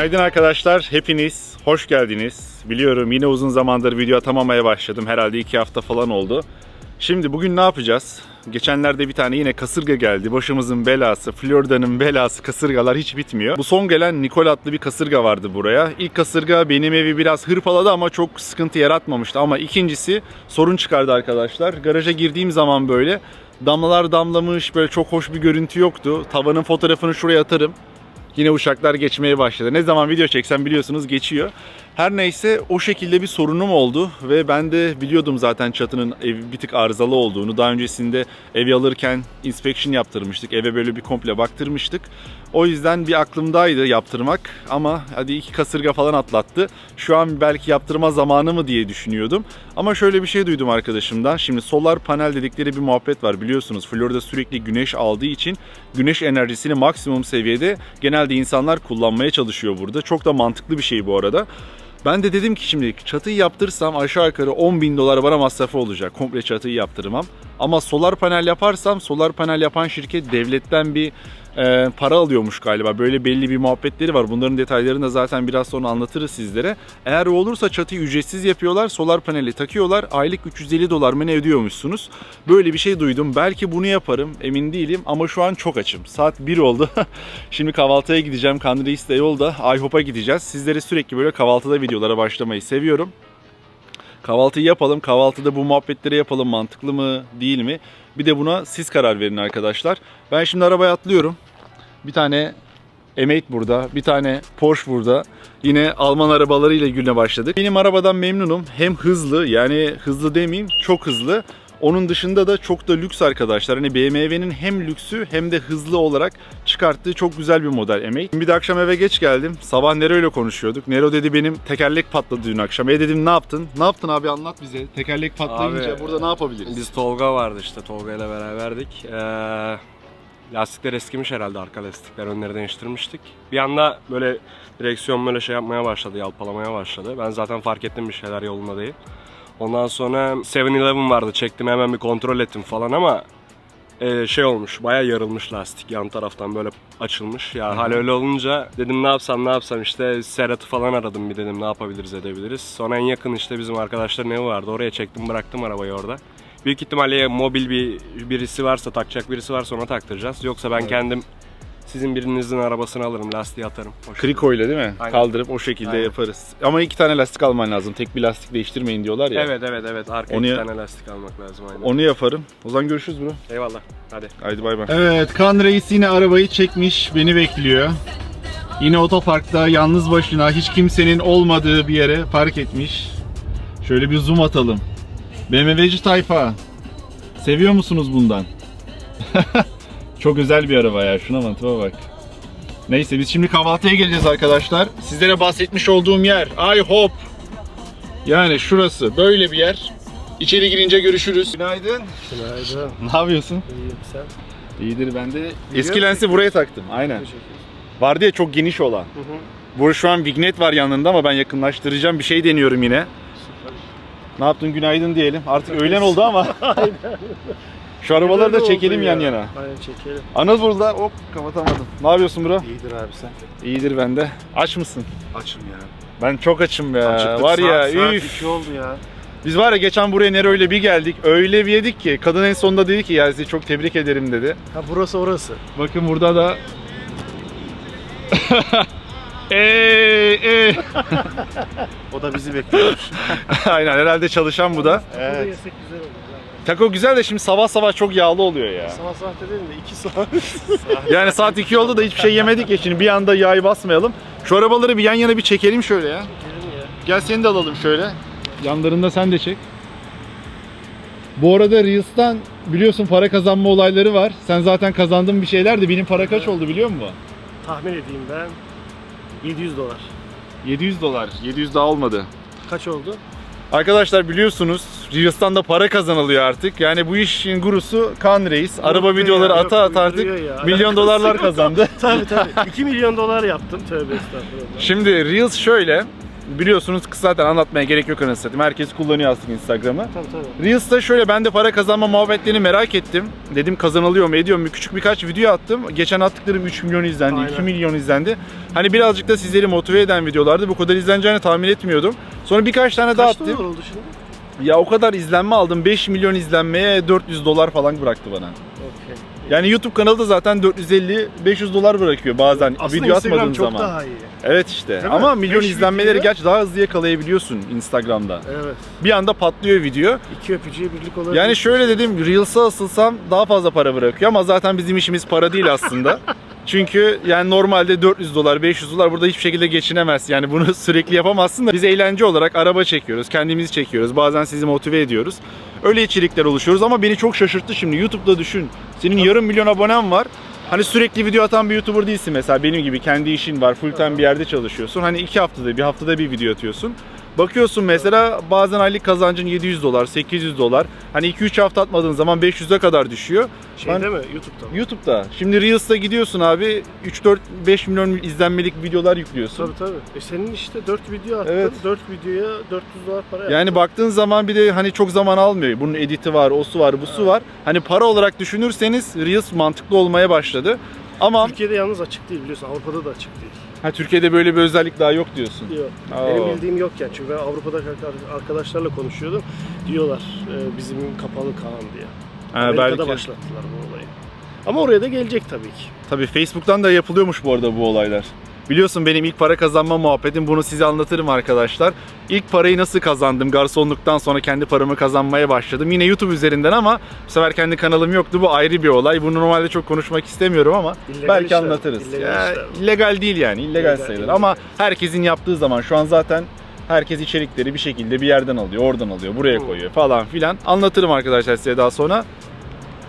Günaydın arkadaşlar, hepiniz hoş geldiniz. Biliyorum yine uzun zamandır video atamamaya başladım. Herhalde iki hafta falan oldu. Şimdi bugün ne yapacağız? Geçenlerde bir tane yine kasırga geldi. Başımızın belası, Florida'nın belası kasırgalar hiç bitmiyor. Bu son gelen Nikol adlı bir kasırga vardı buraya. İlk kasırga benim evi biraz hırpaladı ama çok sıkıntı yaratmamıştı. Ama ikincisi sorun çıkardı arkadaşlar. Garaja girdiğim zaman böyle damlalar damlamış, böyle çok hoş bir görüntü yoktu. Tavanın fotoğrafını şuraya atarım. Yine uçaklar geçmeye başladı. Ne zaman video çeksem biliyorsunuz geçiyor. Her neyse o şekilde bir sorunum oldu ve ben de biliyordum zaten çatının ev bir tık arızalı olduğunu. Daha öncesinde ev alırken inspection yaptırmıştık. Eve böyle bir komple baktırmıştık. O yüzden bir aklımdaydı yaptırmak ama hadi iki kasırga falan atlattı. Şu an belki yaptırma zamanı mı diye düşünüyordum. Ama şöyle bir şey duydum arkadaşımdan. Şimdi solar panel dedikleri bir muhabbet var biliyorsunuz. Florida sürekli güneş aldığı için güneş enerjisini maksimum seviyede genelde insanlar kullanmaya çalışıyor burada. Çok da mantıklı bir şey bu arada. Ben de dedim ki şimdi çatıyı yaptırırsam aşağı yukarı 10 bin dolar bana masrafı olacak. Komple çatıyı yaptırmam. Ama solar panel yaparsam solar panel yapan şirket devletten bir e, para alıyormuş galiba. Böyle belli bir muhabbetleri var. Bunların detaylarını da zaten biraz sonra anlatırız sizlere. Eğer o olursa çatıyı ücretsiz yapıyorlar. Solar paneli takıyorlar. Aylık 350 dolar mı ne ödüyormuşsunuz? Böyle bir şey duydum. Belki bunu yaparım. Emin değilim ama şu an çok açım. Saat 1 oldu. Şimdi kahvaltıya gideceğim. Kanlı Reis de yolda. IHOP'a gideceğiz. Sizlere sürekli böyle kahvaltıda videolara başlamayı seviyorum. Kahvaltıyı yapalım. Kahvaltıda bu muhabbetleri yapalım. Mantıklı mı, değil mi? Bir de buna siz karar verin arkadaşlar. Ben şimdi arabaya atlıyorum. Bir tane M8 burada, bir tane Porsche burada. Yine Alman arabalarıyla güne başladık. Benim arabadan memnunum. Hem hızlı, yani hızlı demeyeyim, çok hızlı. Onun dışında da çok da lüks arkadaşlar. Hani BMW'nin hem lüksü hem de hızlı olarak çıkarttığı çok güzel bir model M8. Bir de akşam eve geç geldim. Sabah Nero ile konuşuyorduk. Nero dedi benim tekerlek patladı dün akşam. E dedim ne yaptın? Ne yaptın abi anlat bize. Tekerlek patlayınca Abi, burada ne yapabiliriz? Biz Tolga vardı işte Tolga ile beraberdik. Ee, lastikler eskimiş herhalde arka lastikler önleri değiştirmiştik. Bir anda böyle direksiyon böyle şey yapmaya başladı, yalpalamaya başladı. Ben zaten fark ettim bir şeyler yolunda değil. Ondan sonra 7-Eleven vardı çektim hemen bir kontrol ettim falan ama e, şey olmuş baya yarılmış lastik yan taraftan böyle açılmış. Ya hal öyle olunca dedim ne yapsam ne yapsam işte Serhat'ı falan aradım bir dedim ne yapabiliriz edebiliriz. Sonra en yakın işte bizim arkadaşların evi vardı oraya çektim bıraktım arabayı orada. Büyük ihtimalle ya mobil bir birisi varsa takacak birisi varsa ona taktıracağız. Yoksa ben kendim sizin birinizin arabasını alırım lastiği atarım. Hoş Kriko ile değil mi? Aynen. Kaldırıp o şekilde Aynen. yaparız. Ama iki tane lastik alman lazım. Tek bir lastik değiştirmeyin diyorlar ya. Evet evet evet arkaya Onu iki ya- tane lastik almak lazım aynen. Onu yaparım. O zaman görüşürüz bro. Eyvallah hadi. Haydi bay bay. Evet Kan Reis yine arabayı çekmiş. Beni bekliyor. Yine otoparkta yalnız başına hiç kimsenin olmadığı bir yere park etmiş. Şöyle bir zoom atalım. BMW'ci tayfa. Seviyor musunuz bundan? Çok özel bir araba ya. Şuna mantığa bak. Neyse biz şimdi kahvaltıya geleceğiz arkadaşlar. Sizlere bahsetmiş olduğum yer. I hope. Yani şurası böyle bir yer. İçeri girince görüşürüz. Günaydın. Günaydın. Ne yapıyorsun? İyiyim sen. İyidir ben de. Eski lensi buraya taktım. Aynen. Vardı ya çok geniş olan. Hı hı. Bu şu an Vignet var yanında ama ben yakınlaştıracağım. Bir şey deniyorum yine. Ne yaptın günaydın diyelim. Artık öğlen oldu ama. Şu arabaları da çekelim yan ya. yana. Aynen çekelim. Anıl burada. Hop kapatamadım. Ne yapıyorsun bro? İyidir abi sen. İyidir ben de. Aç mısın? Açım ya. Ben çok açım be. Acıktık, var ya saat, saat üf. iki oldu ya. Biz var ya geçen buraya Nero ile bir geldik. Öyle bir yedik ki kadın en sonunda dedi ki ya sizi çok tebrik ederim dedi. Ha burası orası. Bakın burada da Ey ey. O da bizi bekliyormuş. Aynen herhalde çalışan bu da. Burada yesek güzel olur. Taco güzel de şimdi sabah sabah çok yağlı oluyor ya. Sabah saat dedim de iki saat. Yani saat 2 oldu da hiçbir şey yemedik ya şimdi bir anda yağı basmayalım. Şu arabaları bir yan yana bir çekelim şöyle ya. Çekelim ya. Gel seni de alalım şöyle. Yanlarında sen de çek. Bu arada Reels'tan biliyorsun para kazanma olayları var. Sen zaten kazandın bir şeyler de benim para kaç oldu biliyor musun? Tahmin edeyim ben. 700 dolar. 700 dolar. 700 daha olmadı. Kaç oldu? Arkadaşlar biliyorsunuz Reels'tan da para kazanılıyor artık. Yani bu işin gurusu Kan Reis. Araba Yok videoları ya, ata yok, ata artık ya. milyon dolarlar kazandı. tabii tabii. 2 milyon dolar yaptım. Tövbe estağfurullah. Şimdi Reels şöyle. Biliyorsunuz zaten anlatmaya gerek yok anasını satayım. Herkes kullanıyor aslında Instagram'ı. Tabii tabii. Reels'ta şöyle ben de para kazanma muhabbetlerini merak ettim. Dedim kazanılıyor mu ediyor mu? Küçük birkaç video attım. Geçen attıklarım 3 milyon izlendi, Aynen. 2 milyon izlendi. Hani birazcık da sizleri motive eden videolardı. Bu kadar izleneceğini tahmin etmiyordum. Sonra birkaç tane daha Kaç attım. dolar oldu şimdi? Ya o kadar izlenme aldım. 5 milyon izlenmeye 400 dolar falan bıraktı bana. Yani YouTube kanalı da zaten 450-500 dolar bırakıyor bazen Aslında video Instagram atmadığın çok zaman. daha iyi. Evet işte. mi? Ama milyon Beş izlenmeleri videoya- gerçi daha hızlı yakalayabiliyorsun Instagram'da. Evet. Bir anda patlıyor video. İki öpücüğe birlik olabilir. Yani şöyle dedim Reels'a asılsam daha fazla para bırakıyor ama zaten bizim işimiz para değil aslında. Çünkü yani normalde 400 dolar, 500 dolar burada hiçbir şekilde geçinemezsin. Yani bunu sürekli yapamazsın da biz eğlence olarak araba çekiyoruz, kendimizi çekiyoruz. Bazen sizi motive ediyoruz. Öyle içerikler oluşuyoruz ama beni çok şaşırttı şimdi. YouTube'da düşün. Senin yarım milyon abonen var. Hani sürekli video atan bir YouTuber değilsin mesela benim gibi kendi işin var, full time bir yerde çalışıyorsun. Hani iki haftada bir haftada bir video atıyorsun. Bakıyorsun mesela bazen aylık kazancın 700 dolar, 800 dolar. Hani 2-3 hafta atmadığın zaman 500'e kadar düşüyor. Şeyde Ben- mi? YouTube'da mı? YouTube'da. Şimdi Reels'ta gidiyorsun abi 3-4-5 milyon izlenmelik videolar yüklüyorsun. Tabii tabii. E senin işte 4 video attın. Evet. 4 videoya 400 dolar para yaptın. Yani baktığın zaman bir de hani çok zaman almıyor. Bunun editi var, o su var, bu su var. Hani para olarak düşünürseniz Reels mantıklı olmaya başladı. Ama Türkiye'de yalnız açık değil biliyorsun. Avrupa'da da açık değil. Ha, Türkiye'de böyle bir özellik daha yok diyorsun. Yok. Oo. Benim bildiğim yok yani. Çünkü ben Avrupa'daki arka- arkadaşlarla konuşuyordum. Diyorlar e, bizim kapalı Kaan diye. Ha, Amerika'da belki. başlattılar bu olayı. Ama oraya da gelecek tabii ki. Tabii Facebook'tan da yapılıyormuş bu arada bu olaylar. Biliyorsun benim ilk para kazanma muhabbetim bunu size anlatırım arkadaşlar. İlk parayı nasıl kazandım? Garsonluktan sonra kendi paramı kazanmaya başladım. Yine YouTube üzerinden ama bu sefer kendi kanalım yoktu. Bu ayrı bir olay. Bunu normalde çok konuşmak istemiyorum ama İllegal belki işler, anlatırız. illegal Ya, işler. illegal değil yani. illegal İllegal, sayılır. illegal. Ama herkesin yaptığı zaman şu an zaten herkes içerikleri bir şekilde bir yerden alıyor, oradan alıyor, buraya koyuyor falan filan. Anlatırım arkadaşlar size daha sonra.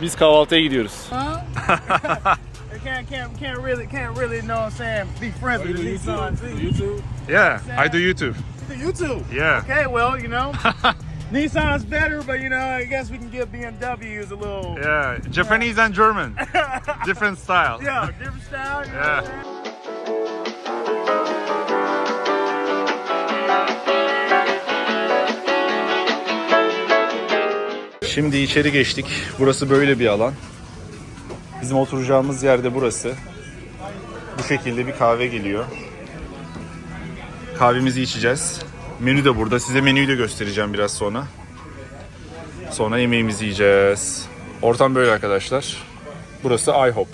Biz kahvaltıya gidiyoruz. They can't, can't, can't really, can't really, know what I'm saying, be friends with the Nissan Z. YouTube. Yeah, I do YouTube. YouTube. Yeah. Okay, well, you know, Nissan's better, but you know, I guess we can give BMWs a little, Yeah, Japanese and German. Different style. yeah, different style. You know Yeah. what Şimdi içeri geçtik. Burası böyle bir alan. Bizim oturacağımız yerde burası. Bu şekilde bir kahve geliyor. Kahvemizi içeceğiz. Menü de burada. Size menüyü de göstereceğim biraz sonra. Sonra yemeğimizi yiyeceğiz. Ortam böyle arkadaşlar. Burası IHOP.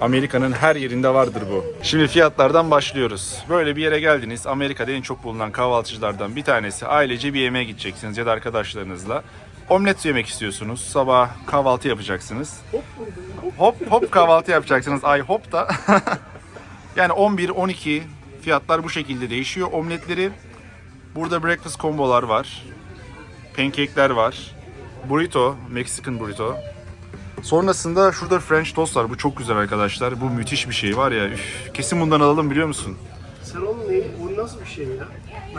Amerika'nın her yerinde vardır bu. Şimdi fiyatlardan başlıyoruz. Böyle bir yere geldiniz. Amerika'da en çok bulunan kahvaltıcılardan bir tanesi. Ailece bir yemeğe gideceksiniz ya da arkadaşlarınızla. Omlet yemek istiyorsunuz. Sabah kahvaltı yapacaksınız. Hop hop kahvaltı yapacaksınız. Ay hop da. yani 11-12 fiyatlar bu şekilde değişiyor. Omletleri burada breakfast kombolar var. Pancake'ler var. Burrito, Mexican burrito. Sonrasında şurada French toast var. Bu çok güzel arkadaşlar. Bu müthiş bir şey var ya. Üf, kesin bundan alalım biliyor musun? Sen onun neyi? Bu nasıl bir şey ya?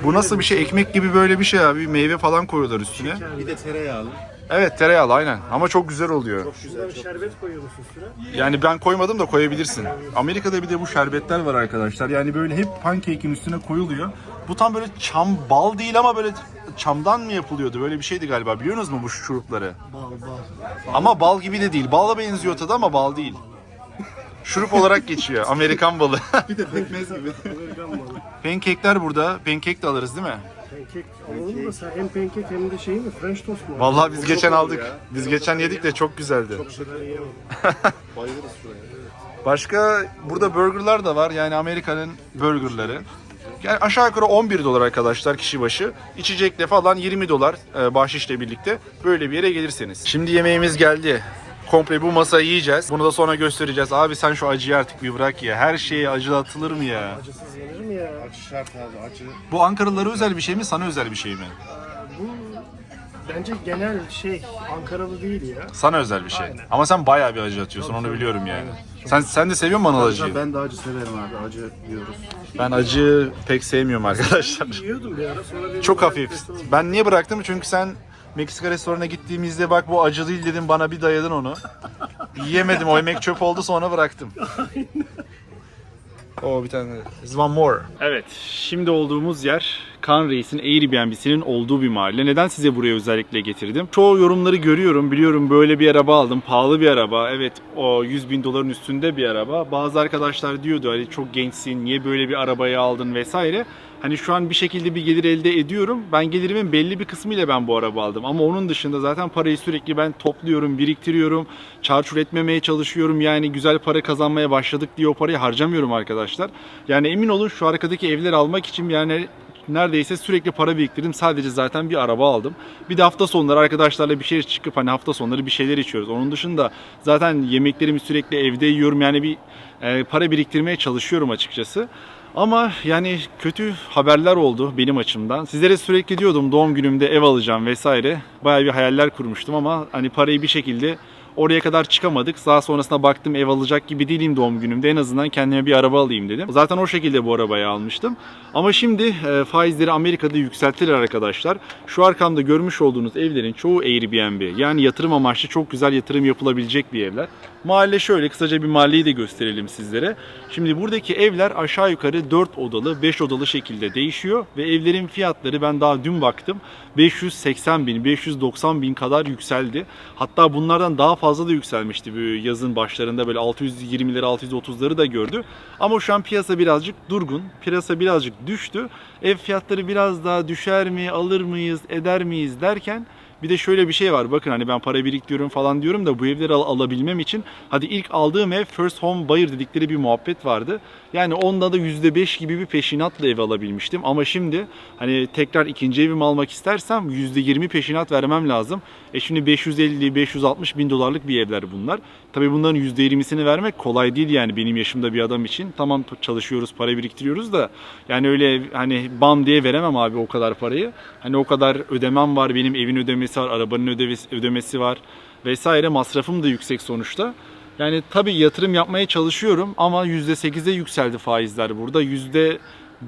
Bu nasıl bir şey? Ekmek gibi böyle bir şey abi. Meyve falan koyuyorlar üstüne. Bir de tereyağlı. Evet tereyağlı aynen. Ama çok güzel oluyor. Şurada bir şerbet koyuyor musun üstüne? Yani ben koymadım da koyabilirsin. Amerika'da bir de bu şerbetler var arkadaşlar. Yani böyle hep pancake'in üstüne koyuluyor. Bu tam böyle çam bal değil ama böyle çamdan mı yapılıyordu? Böyle bir şeydi galiba. Biliyorsunuz mu bu şurupları? Bal bal. Ama bal gibi de değil. Bala benziyor tadı ama bal değil. Şurup olarak geçiyor. Amerikan balı. Bir de pekmez gibi. Amerikan balı. Pancake'ler burada. Pancake de alırız değil mi? Pankek alalım da sen hem pankek hem de şey mi? French toast mu? Vallahi biz geçen aldık. Biz geçen yedik de çok güzeldi. Ben yiyemem. Bayılırız şuraya. Başka burada burgerlar da var. Yani Amerika'nın burgerları. Yani aşağı yukarı 11 dolar arkadaşlar kişi başı. İçecekle falan 20 dolar e, bahşişle birlikte böyle bir yere gelirseniz. Şimdi yemeğimiz geldi. Komple bu masayı yiyeceğiz. Bunu da sonra göstereceğiz. Abi sen şu acıyı artık bir bırak ya. Her şeye acı atılır mı ya? Acısız yenir mi ya? Acı şart abi acı. Bu Ankaralılara özel bir şey mi? Sana özel bir şey mi? Bu bence genel şey Ankaralı değil ya. Sana özel bir şey. Aynen. Ama sen bayağı bir acı atıyorsun. Onu biliyorum yani. Sen sen de seviyor musun bana acıyı? Ben de acı severim abi acı diyoruz. Ben acı pek sevmiyorum arkadaşlar. Yiyordum bir ara sonra Çok hafif. Ben niye bıraktım? Çünkü sen Meksika restoranına gittiğimizde bak bu acı değil dedim bana bir dayadın onu. Yiyemedim o yemek çöp oldu sonra bıraktım. O bir tane. There's one more. Evet, şimdi olduğumuz yer Kaan Reis'in Airbnb'sinin olduğu bir mahalle. Neden size buraya özellikle getirdim? Çoğu yorumları görüyorum. Biliyorum böyle bir araba aldım. Pahalı bir araba. Evet o 100 bin doların üstünde bir araba. Bazı arkadaşlar diyordu hani çok gençsin niye böyle bir arabayı aldın vesaire. Hani şu an bir şekilde bir gelir elde ediyorum. Ben gelirimin belli bir kısmıyla ben bu araba aldım. Ama onun dışında zaten parayı sürekli ben topluyorum, biriktiriyorum. Çarçur etmemeye çalışıyorum. Yani güzel para kazanmaya başladık diye o parayı harcamıyorum arkadaşlar. Yani emin olun şu arkadaki evleri almak için yani neredeyse sürekli para biriktirdim. Sadece zaten bir araba aldım. Bir de hafta sonları arkadaşlarla bir şey çıkıp hani hafta sonları bir şeyler içiyoruz. Onun dışında zaten yemeklerimi sürekli evde yiyorum. Yani bir e, para biriktirmeye çalışıyorum açıkçası. Ama yani kötü haberler oldu benim açımdan. Sizlere sürekli diyordum doğum günümde ev alacağım vesaire. Bayağı bir hayaller kurmuştum ama hani parayı bir şekilde oraya kadar çıkamadık. Daha sonrasında baktım ev alacak gibi değilim doğum günümde. En azından kendime bir araba alayım dedim. Zaten o şekilde bu arabayı almıştım. Ama şimdi e, faizleri Amerika'da yükselttiler arkadaşlar. Şu arkamda görmüş olduğunuz evlerin çoğu Airbnb. Yani yatırım amaçlı çok güzel yatırım yapılabilecek bir evler. Mahalle şöyle kısaca bir mahalleyi de gösterelim sizlere. Şimdi buradaki evler aşağı yukarı 4 odalı, 5 odalı şekilde değişiyor ve evlerin fiyatları ben daha dün baktım 580 bin, 590 bin kadar yükseldi. Hatta bunlardan daha fazla da yükselmişti bu yazın başlarında böyle 620'leri 630'ları da gördü. Ama şu an piyasa birazcık durgun. Piyasa birazcık düştü. Ev fiyatları biraz daha düşer mi, alır mıyız, eder miyiz derken bir de şöyle bir şey var. Bakın hani ben para biriktiriyorum falan diyorum da bu evleri al- alabilmem için hadi ilk aldığım ev first home buyer dedikleri bir muhabbet vardı. Yani onda da %5 gibi bir peşinatla ev alabilmiştim. Ama şimdi hani tekrar ikinci evimi almak istersem %20 peşinat vermem lazım. E şimdi 550-560 bin dolarlık bir evler bunlar. Tabii bunların %20'sini vermek kolay değil yani benim yaşımda bir adam için. Tamam çalışıyoruz, para biriktiriyoruz da yani öyle hani bam diye veremem abi o kadar parayı. Hani o kadar ödemem var, benim evin ödemesi var, arabanın ödemesi, ödemesi var vesaire. Masrafım da yüksek sonuçta. Yani tabii yatırım yapmaya çalışıyorum ama %8'e yükseldi faizler burada.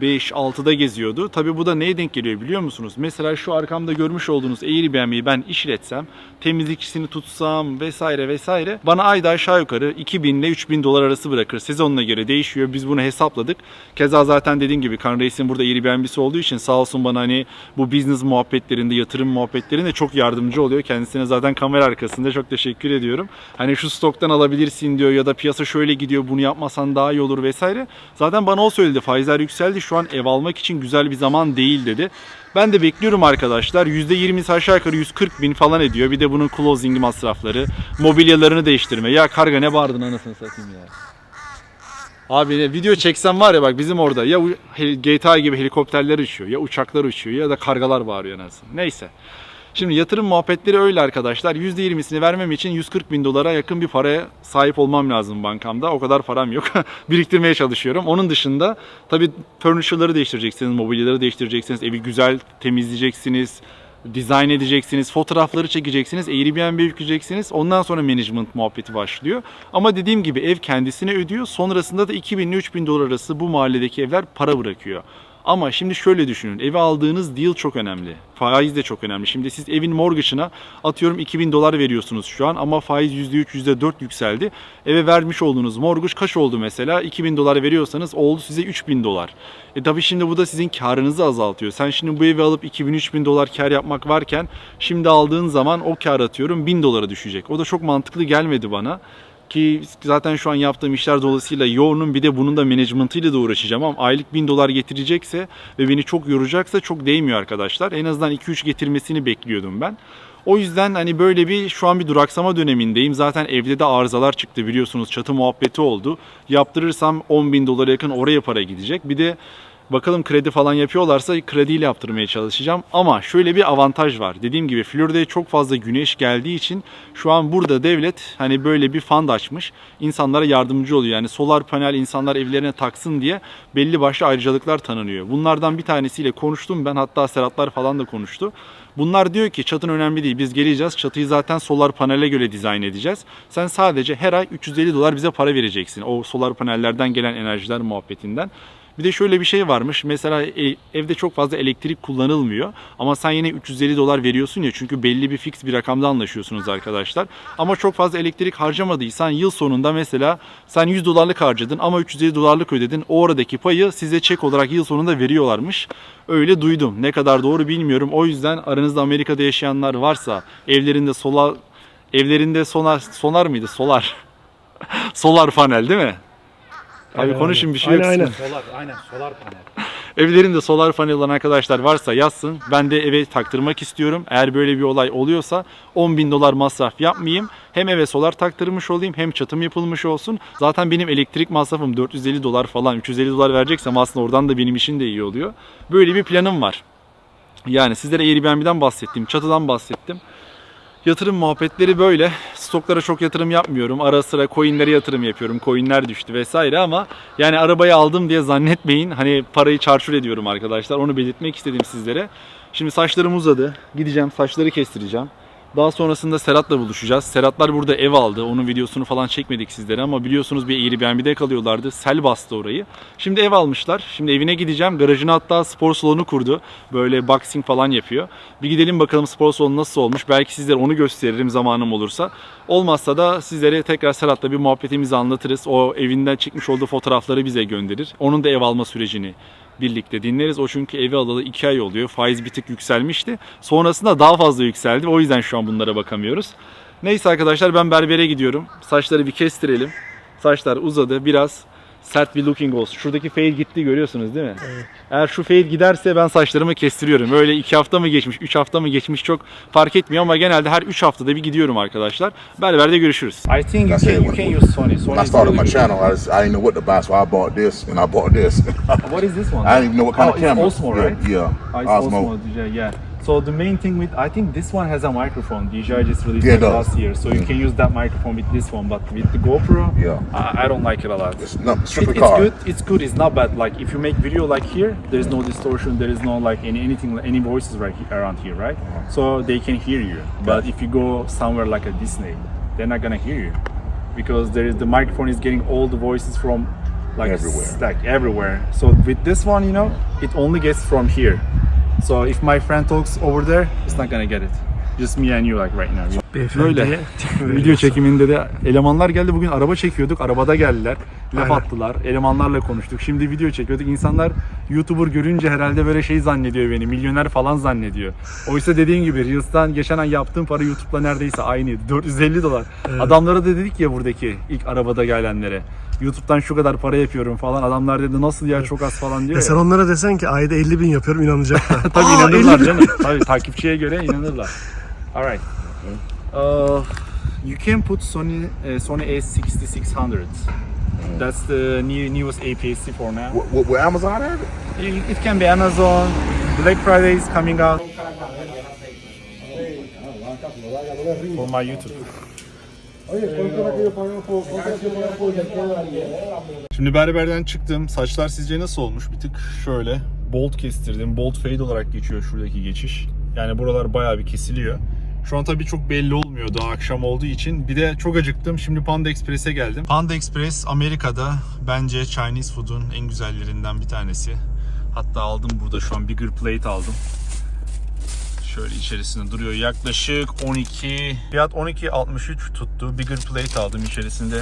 Yüzde 5-6'da geziyordu. Tabi bu da neye denk geliyor biliyor musunuz? Mesela şu arkamda görmüş olduğunuz Airbnb'yi ben işletsem, temizlikçisini tutsam vesaire vesaire bana ayda aşağı yukarı 2000 ile 3000 dolar arası bırakır. Sezonuna göre değişiyor. Biz bunu hesapladık. Keza zaten dediğim gibi Kan Reis'in burada Airbnb'si olduğu için sağ olsun bana hani bu business muhabbetlerinde, yatırım muhabbetlerinde çok yardımcı oluyor. Kendisine zaten kamera arkasında çok teşekkür ediyorum. Hani şu stoktan alabilirsin diyor ya da piyasa şöyle gidiyor bunu yapmasan daha iyi olur vesaire. Zaten bana o söyledi. Faizler yükseldi. Şu an ev almak için güzel bir zaman değil dedi. Ben de bekliyorum arkadaşlar. %20'si aşağı yukarı 140 bin falan ediyor. Bir de bunun closing masrafları, mobilyalarını değiştirme. Ya karga ne bağırdın anasını satayım ya. Abi ne, video çeksem var ya bak bizim orada ya GTA gibi helikopterler uçuyor ya uçaklar uçuyor ya da kargalar bağırıyor anasını. Neyse. Şimdi yatırım muhabbetleri öyle arkadaşlar. %20'sini vermem için 140 bin dolara yakın bir paraya sahip olmam lazım bankamda. O kadar param yok. Biriktirmeye çalışıyorum. Onun dışında tabii furniture'ları değiştireceksiniz, mobilyaları değiştireceksiniz, evi güzel temizleyeceksiniz, dizayn edeceksiniz, fotoğrafları çekeceksiniz, Airbnb yükleyeceksiniz. Ondan sonra management muhabbeti başlıyor. Ama dediğim gibi ev kendisine ödüyor. Sonrasında da 2000 ile 3000 dolar arası bu mahalledeki evler para bırakıyor. Ama şimdi şöyle düşünün. Evi aldığınız deal çok önemli. Faiz de çok önemli. Şimdi siz evin mortgage'ına atıyorum 2000 dolar veriyorsunuz şu an ama faiz %3, %4 yükseldi. Eve vermiş olduğunuz mortgage kaç oldu mesela? 2000 dolar veriyorsanız oldu size 3000 dolar. E tabi şimdi bu da sizin karınızı azaltıyor. Sen şimdi bu evi alıp 2000-3000 dolar kar yapmak varken şimdi aldığın zaman o kar atıyorum 1000 dolara düşecek. O da çok mantıklı gelmedi bana. Ki zaten şu an yaptığım işler dolayısıyla yoğunum bir de bunun da management'ıyla da uğraşacağım ama aylık 1000 dolar getirecekse ve beni çok yoracaksa çok değmiyor arkadaşlar. En azından 2-3 getirmesini bekliyordum ben. O yüzden hani böyle bir şu an bir duraksama dönemindeyim. Zaten evde de arızalar çıktı biliyorsunuz çatı muhabbeti oldu. Yaptırırsam 10 bin dolara yakın oraya para gidecek. Bir de Bakalım kredi falan yapıyorlarsa krediyle yaptırmaya çalışacağım. Ama şöyle bir avantaj var. Dediğim gibi Florida'ya çok fazla güneş geldiği için şu an burada devlet hani böyle bir fund açmış. İnsanlara yardımcı oluyor. Yani solar panel insanlar evlerine taksın diye belli başlı ayrıcalıklar tanınıyor. Bunlardan bir tanesiyle konuştum ben. Hatta Serhatlar falan da konuştu. Bunlar diyor ki çatın önemli değil. Biz geleceğiz. Çatıyı zaten solar panele göre dizayn edeceğiz. Sen sadece her ay 350 dolar bize para vereceksin. O solar panellerden gelen enerjiler muhabbetinden. Bir de şöyle bir şey varmış. Mesela e, evde çok fazla elektrik kullanılmıyor. Ama sen yine 350 dolar veriyorsun ya. Çünkü belli bir fix bir rakamda anlaşıyorsunuz arkadaşlar. Ama çok fazla elektrik harcamadıysan yıl sonunda mesela sen 100 dolarlık harcadın ama 350 dolarlık ödedin. O oradaki payı size çek olarak yıl sonunda veriyorlarmış. Öyle duydum. Ne kadar doğru bilmiyorum. O yüzden aranızda Amerika'da yaşayanlar varsa evlerinde solar evlerinde sonar sonar mıydı? Solar. solar panel değil mi? Abi Aynen, konuşun bir şey aynen. yok. Aynen. Solar, aynen solar panel. Evlerinde solar panel olan arkadaşlar varsa yazsın. Ben de eve taktırmak istiyorum. Eğer böyle bir olay oluyorsa 10 bin dolar masraf yapmayayım. Hem eve solar taktırmış olayım hem çatım yapılmış olsun. Zaten benim elektrik masrafım 450 dolar falan 350 dolar vereceksem aslında oradan da benim için de iyi oluyor. Böyle bir planım var. Yani sizlere Airbnb'den bahsettim, çatıdan bahsettim. Yatırım muhabbetleri böyle. Stoklara çok yatırım yapmıyorum. Ara sıra coinlere yatırım yapıyorum. Coinler düştü vesaire ama yani arabayı aldım diye zannetmeyin. Hani parayı çarçur ediyorum arkadaşlar. Onu belirtmek istedim sizlere. Şimdi saçlarım uzadı. Gideceğim saçları kestireceğim. Daha sonrasında Serhat'la buluşacağız. Serhatlar burada ev aldı. Onun videosunu falan çekmedik sizlere ama biliyorsunuz bir Airbnb'de kalıyorlardı. Sel bastı orayı. Şimdi ev almışlar. Şimdi evine gideceğim. Garajına hatta spor salonu kurdu. Böyle boxing falan yapıyor. Bir gidelim bakalım spor salonu nasıl olmuş. Belki sizlere onu gösteririm zamanım olursa. Olmazsa da sizlere tekrar Serhat'la bir muhabbetimizi anlatırız. O evinden çekmiş olduğu fotoğrafları bize gönderir. Onun da ev alma sürecini birlikte dinleriz. O çünkü evi alalı 2 ay oluyor. Faiz bir tık yükselmişti. Sonrasında daha fazla yükseldi. O yüzden şu an bunlara bakamıyoruz. Neyse arkadaşlar ben berbere gidiyorum. Saçları bir kestirelim. Saçlar uzadı. Biraz sert bir looking olsun. Şuradaki fade gitti görüyorsunuz değil mi? Eğer şu fade giderse ben saçlarımı kestiriyorum. Öyle 2 hafta mı geçmiş, 3 hafta mı geçmiş çok fark etmiyor ama genelde her 3 haftada bir gidiyorum arkadaşlar. Berberde görüşürüz. I think you can- you can use Sony. When I started my channel, I, just, I didn't know what to buy, so I bought this and I bought this. What is this one? I didn't even know what kind Oh, of it's camera. Osmo, yeah, right? Yeah, Oh, it's Osmo. Osmo. Yeah. So the main thing with I think this one has a microphone. DJI just released Yeah, it last year, so you can use that microphone with this one. But with the GoPro, Yeah. I, I don't like it a lot. It's not It- it's car. good. It's good. It's not bad. Like if you make video like here, there is no distortion. There is no like any anything, any voices right he- around here, right? Uh-huh. So they can hear you. But if you go somewhere like a Disney, they're not gonna hear you because there is the microphone is getting all the voices from like Everywhere. like everywhere. So with this one, you know, it only gets from here. So if my friend talks over there, it's not gonna get it. Just me and you like right now. Beyefendiye Video çekiminde de elemanlar geldi. Bugün araba çekiyorduk. Arabada geldiler. Laf Aynen. attılar. Elemanlarla konuştuk. Şimdi video çekiyorduk. İnsanlar YouTuber görünce herhalde böyle şey zannediyor beni. Milyoner falan zannediyor. Oysa dediğim gibi Reels'tan geçen ay yaptığım para YouTube'la neredeyse aynıydı. 450 dolar. Adamlara da dedik ya buradaki ilk arabada gelenlere. YouTube'dan şu kadar para yapıyorum falan. Adamlar dedi nasıl ya çok az falan diyor Ya ya. sen onlara desen ki ayda 50 bin yapıyorum inanacaklar. Tabii Aa, inanırlar 50 bin. canım. Tabii takipçiye göre inanırlar. Alright. Uh, you can put Sony uh, Sony A6600. That's the new newest APS-C for now. What, what, what Amazon have it? It, it can be Amazon. Black Friday is coming out. For my YouTube. Şimdi berberden çıktım. Saçlar sizce nasıl olmuş? Bir tık şöyle bold kestirdim. Bold fade olarak geçiyor şuradaki geçiş. Yani buralar bayağı bir kesiliyor. Şu an tabii çok belli olmuyor daha akşam olduğu için. Bir de çok acıktım. Şimdi Panda Express'e geldim. Panda Express Amerika'da bence Chinese food'un en güzellerinden bir tanesi. Hatta aldım burada şu an bigger plate aldım. Şöyle içerisinde duruyor. Yaklaşık 12 fiyat 12.63 tuttu. Bigger plate aldım içerisinde.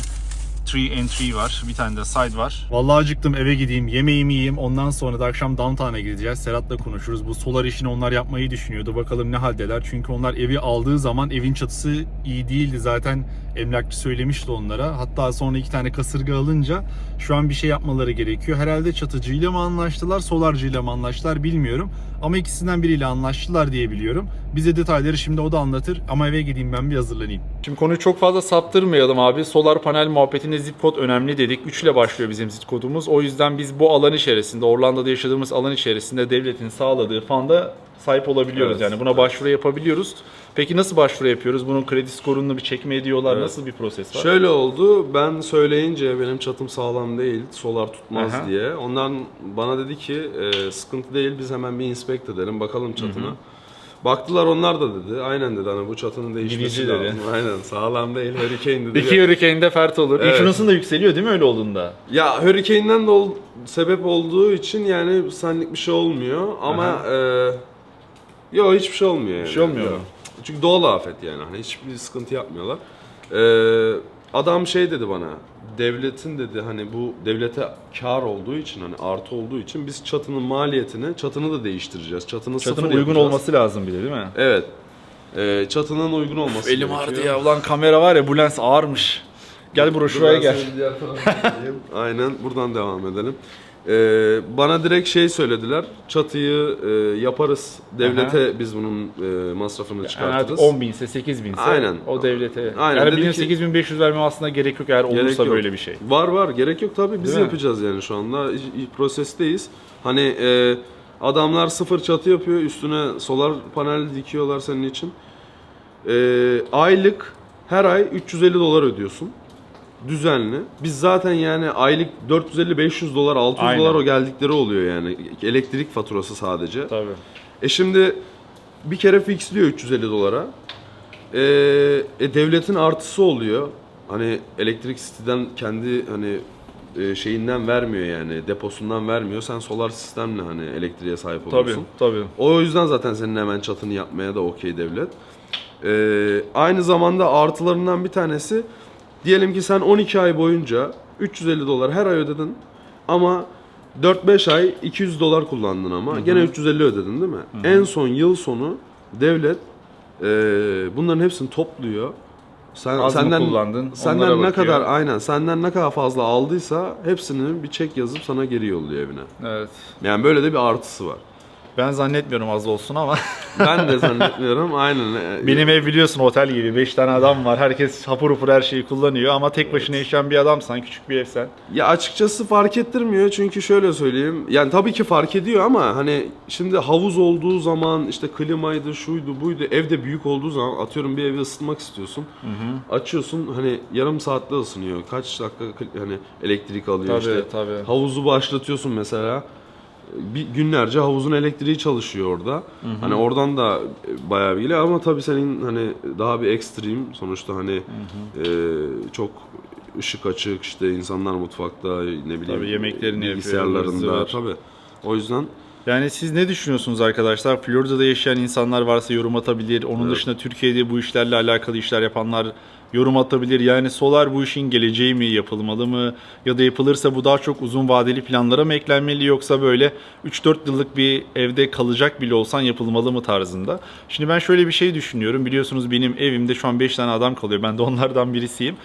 3 and 3 var. Bir tane de side var. Vallahi acıktım eve gideyim. Yemeğimi yiyeyim. Ondan sonra da akşam downtown'a gideceğiz. Serhat'la konuşuruz. Bu solar işini onlar yapmayı düşünüyordu. Bakalım ne haldeler. Çünkü onlar evi aldığı zaman evin çatısı iyi değildi. Zaten emlakçı söylemişti onlara. Hatta sonra iki tane kasırga alınca şu an bir şey yapmaları gerekiyor. Herhalde çatıcıyla mı anlaştılar, solarcıyla mı anlaştılar bilmiyorum. Ama ikisinden biriyle anlaştılar diye biliyorum. Bize detayları şimdi o da anlatır ama eve gideyim ben bir hazırlanayım. Şimdi konuyu çok fazla saptırmayalım abi. Solar panel muhabbetinde zip kod önemli dedik. 3 ile başlıyor bizim zip kodumuz. O yüzden biz bu alan içerisinde, Orlando'da yaşadığımız alan içerisinde devletin sağladığı fanda sahip olabiliyoruz. Yani buna başvuru yapabiliyoruz. Peki nasıl başvuru yapıyoruz? Bunun kredi skorunu bir çekme ediyorlar. Nasıl bir proses var? Şöyle oldu. Ben söyleyince benim çatım sağlam değil, solar tutmaz Aha. diye. Ondan bana dedi ki e, sıkıntı değil biz hemen bir inspect edelim bakalım çatına. Baktılar onlar da dedi. Aynen dedi hani bu çatının değişmesi Gidici dedi. lazım. Aynen sağlam değil Hurricane dedi. İki Hurricane'de fert olur. Evet. Insurance'ın da yükseliyor değil mi öyle olduğunda? Ya Hurricane'den de ol- sebep olduğu için yani senlik bir şey olmuyor ama e, yok hiçbir şey olmuyor yani. şey olmuyor mu? Çünkü doğal afet yani hani hiçbir sıkıntı yapmıyorlar. E, adam şey dedi bana devletin dedi hani bu devlete kar olduğu için hani artı olduğu için biz çatının maliyetini çatını da değiştireceğiz. Çatını Çatının sıfır uygun yapacağız. olması lazım bir de değil mi? Evet. E, çatının uygun olması Elim gerekiyor. ağrıdı ya. Ulan kamera var ya bu lens ağırmış. Gel bro Dur şuraya ben gel. seni diğer tarafa çekeyim. Aynen buradan devam edelim. Ee, bana direkt şey söylediler. Çatıyı e, yaparız. Devlete biz bunun e, masrafını Yani çıkartırız. artık 10 binse 8 binse Aynen. o devlete. Aynen, Yani dedi benim ki- 8500 vermem aslında gerek yok eğer Gerek olursa yok. böyle bir şey. Var var gerek yok tabii biz Değil mi? yapacağız yani şu anda İ- İ- prosesteyiz. Hani e, adamlar sıfır çatı yapıyor üstüne solar panel dikiyorlar senin için. E, aylık her ay 350 dolar ödüyorsun. Düzenli. Biz zaten yani aylık 450-500 dolar 600 Aynen. dolar o geldikleri oluyor yani elektrik faturası sadece. Tabii. E şimdi bir kere fixliyor 350 dolara. E, e, devletin artısı oluyor. Hani elektrik siteden kendi hani e, şeyinden vermiyor yani deposundan vermiyor. Sen solar sistemle hani elektriğe sahip Tabii, oluyorsun. tabii. O yüzden zaten senin hemen çatını yapmaya da okey devlet. E, aynı zamanda artılarından bir tanesi diyelim ki sen 12 ay boyunca 350 dolar her ay ödedin ama 4-5 ay 200 dolar kullandın ama gene 350 ödedin değil mi? En son yıl sonu devlet e, bunların hepsini topluyor. Sen Az mı senden kullandın? Onlara Senden ne bakıyor. kadar aynen senden ne kadar fazla aldıysa hepsini bir çek yazıp sana geri yolluyor evine. Evet. Yani böyle de bir artısı var. Ben zannetmiyorum az olsun ama Ben de zannetmiyorum aynen. benim ev biliyorsun otel gibi 5 tane adam var. Herkes hapur hapur her şeyi kullanıyor ama tek başına yaşayan bir adamsan, küçük bir evsen. Ya açıkçası fark ettirmiyor çünkü şöyle söyleyeyim. Yani tabii ki fark ediyor ama hani şimdi havuz olduğu zaman işte klimaydı, şuydu, buydu. Evde büyük olduğu zaman atıyorum bir evi ısıtmak istiyorsun. Açıyorsun hani yarım saatte ısınıyor. Kaç dakika hani elektrik alıyor Tabii, işte. tabii. Havuzu başlatıyorsun mesela. Bir günlerce havuzun elektriği çalışıyor orada. Hani oradan da e, bayağı bir ama tabii senin hani daha bir ekstrem sonuçta hani e, çok ışık açık işte insanlar mutfakta ne bileyim Tabii yemeklerini bilgisayarlarında tabii. O yüzden Yani siz ne düşünüyorsunuz arkadaşlar? Florida'da yaşayan insanlar varsa yorum atabilir. Onun dışında Türkiye'de bu işlerle alakalı işler yapanlar yorum atabilir. Yani solar bu işin geleceği mi, yapılmalı mı? Ya da yapılırsa bu daha çok uzun vadeli planlara mı eklenmeli yoksa böyle 3-4 yıllık bir evde kalacak bile olsan yapılmalı mı tarzında? Şimdi ben şöyle bir şey düşünüyorum. Biliyorsunuz benim evimde şu an 5 tane adam kalıyor. Ben de onlardan birisiyim.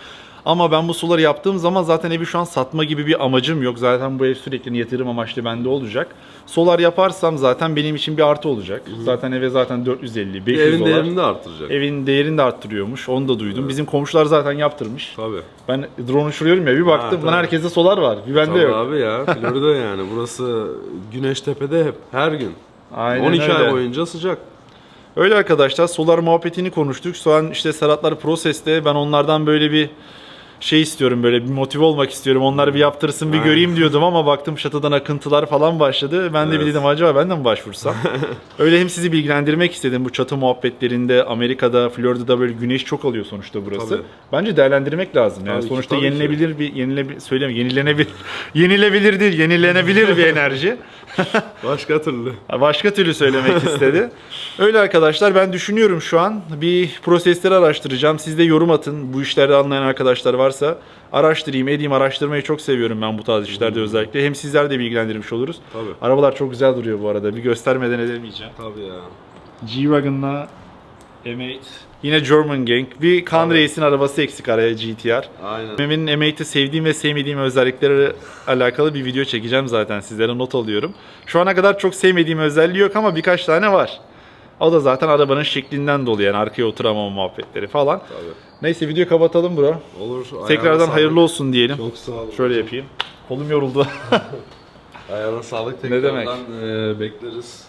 Ama ben bu suları yaptığım zaman zaten evi şu an satma gibi bir amacım yok. Zaten bu ev sürekli yatırım amaçlı bende olacak. Solar yaparsam zaten benim için bir artı olacak. Zaten eve zaten 450, bir 500 evin dolar. değerini de arttıracak. Evin değerini de arttırıyormuş. Onu da duydum. Bizim komşular zaten yaptırmış. Tabii. Ben drone uçuruyorum ya bir baktım Ha, lan herkeste solar var. Bir bende Tabii yok. abi ya Florida yani burası Güneştepe'de hep her gün. Aynen 12 öyle. ay boyunca sıcak. Öyle arkadaşlar solar muhabbetini konuştuk. Şu an işte Serhatlar Proses'te ben onlardan böyle bir şey istiyorum böyle bir motive olmak istiyorum. Onlar bir yaptırsın bir Aynen. göreyim diyordum ama baktım çatıdan akıntılar falan başladı. Ben de bir dedim acaba ben de mi başvursam? Öyle hem sizi bilgilendirmek istedim bu çatı muhabbetlerinde Amerika'da, Florida'da böyle güneş çok alıyor sonuçta burası. Tabii. Bence değerlendirmek lazım. Yani Tabii ki, sonuçta tabii ki. yenilebilir bir yenilebilir söyleme yenilenebilir yenilebilir değil yenilenebilir bir enerji. Başka türlü. Başka türlü söylemek istedi. Öyle arkadaşlar ben düşünüyorum şu an. Bir prosesleri araştıracağım. Siz de yorum atın. Bu işlerde anlayan arkadaşlar varsa araştırayım, edeyim. Araştırmayı çok seviyorum ben bu tarz işlerde özellikle. Hem sizler de bilgilendirmiş oluruz. Tabii. Arabalar çok güzel duruyor bu arada. Bir göstermeden edemeyeceğim. Tabii ya. G-Wagon'la M8. Yine German Gang. Bir Kan Reis'in arabası eksik araya GTR. Aynen. Benim M8'i sevdiğim ve sevmediğim özellikleri alakalı bir video çekeceğim zaten sizlere not alıyorum. Şu ana kadar çok sevmediğim özelliği yok ama birkaç tane var. O da zaten arabanın şeklinden dolayı yani arkaya oturamama muhabbetleri falan. Tabii. Neyse videoyu kapatalım bro. Olur. Tekrardan ayağına hayırlı sağlık. olsun diyelim. Çok sağ ol. Şöyle yapayım. Kolum yoruldu. Ayağına sağlık Ne tekrardan demek? eee, bekleriz.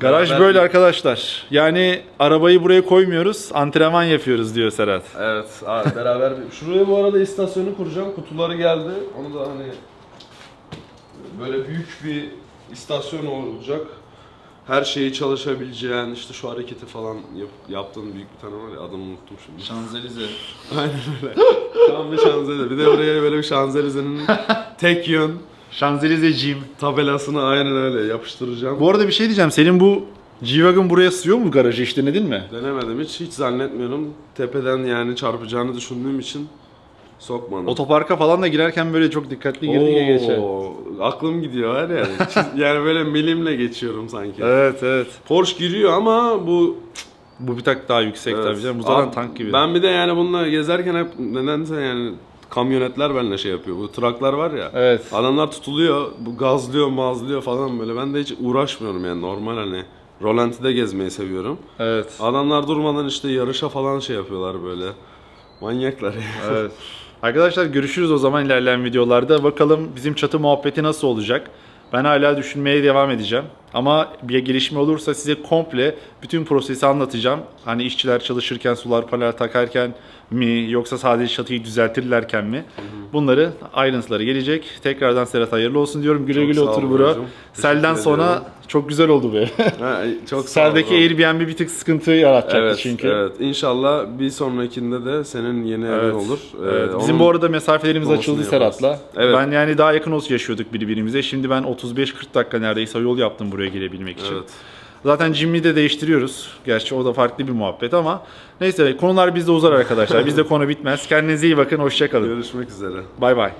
Garaj Beraber- böyle arkadaşlar. Yani arabayı buraya koymuyoruz, antrenman yapıyoruz diyor Serhat. Evet, abi beraber bir- şuraya bu arada istasyonu kuracağım. Kutuları geldi. Onu da hani böyle büyük bir istasyon olacak. her şeyi çalışabileceğin işte şu hareketi falan yap, yaptığın büyük bir tane var ya adını unuttum şimdi. Şanzelize. Aynen öyle. Tam bir şanzelize. Bir de buraya böyle bir şanzelizenin tek yön Şanzelize Jim. tabelasını aynen öyle yapıştıracağım. Bu arada bir şey diyeceğim. Senin bu G-Wagon buraya sığıyor mu garajı hiç denedin mi? Denemedim hiç hiç zannetmiyorum. Tepeden yani çarpacağını düşündüğüm için sokmadım. Otoparka falan da girerken böyle çok dikkatli gir diye geçer. Aklım gidiyor var ya. Çiz- yani böyle milimle geçiyorum sanki. Evet evet. Porsche giriyor ama bu Bu bir tak daha yüksek Evet. tabii canım. Bu zaten Abi, tank gibi. Ben bir de yani bununla gezerken hep nedense yani kamyonetler benimle şey yapıyor. Bu traklar var ya. Evet. Adamlar tutuluyor, bu gazlıyor, mazlıyor falan böyle. Ben de hiç uğraşmıyorum yani normal hani. Rolanti'de gezmeyi seviyorum. Evet. Adamlar durmadan işte yarışa falan şey yapıyorlar böyle. Manyaklar ya. Evet. Arkadaşlar görüşürüz o zaman ilerleyen videolarda. Bakalım bizim çatı muhabbeti nasıl olacak? Ben hala düşünmeye devam edeceğim. Ama bir gelişme olursa size komple bütün prosesi anlatacağım. Hani işçiler çalışırken, sular panel takarken mi yoksa sadece çatıyı düzeltirlerken mi? Bunları ayrıntıları gelecek. Tekrardan Serhat hayırlı olsun diyorum. Güle Çok güle sağ otur. Buracığım. Selden Teşekkür sonra çok güzel oldu be. Ha, çok sağ. Seldeki Airbnb bir tık sıkıntı yaratacaktı Evet, çünkü. evet. İnşallah bir sonrakinde de senin yeni Evet. evin olur. Ee, Evet, Bizim onun bu arada mesafelerimiz açıldı yaparız. Serhat'la. Evet. Ben yani daha yakın olsun yaşıyorduk birbirimize. Şimdi ben 35-40 dakika neredeyse yol yaptım buraya gelebilmek için. Evet. Zaten Jimmy'yi de değiştiriyoruz. Gerçi o da farklı bir muhabbet ama neyse konular bizde uzar arkadaşlar. Bizde konu bitmez. Kendinize iyi bakın. Hoşçakalın. Görüşmek üzere. Bay bay.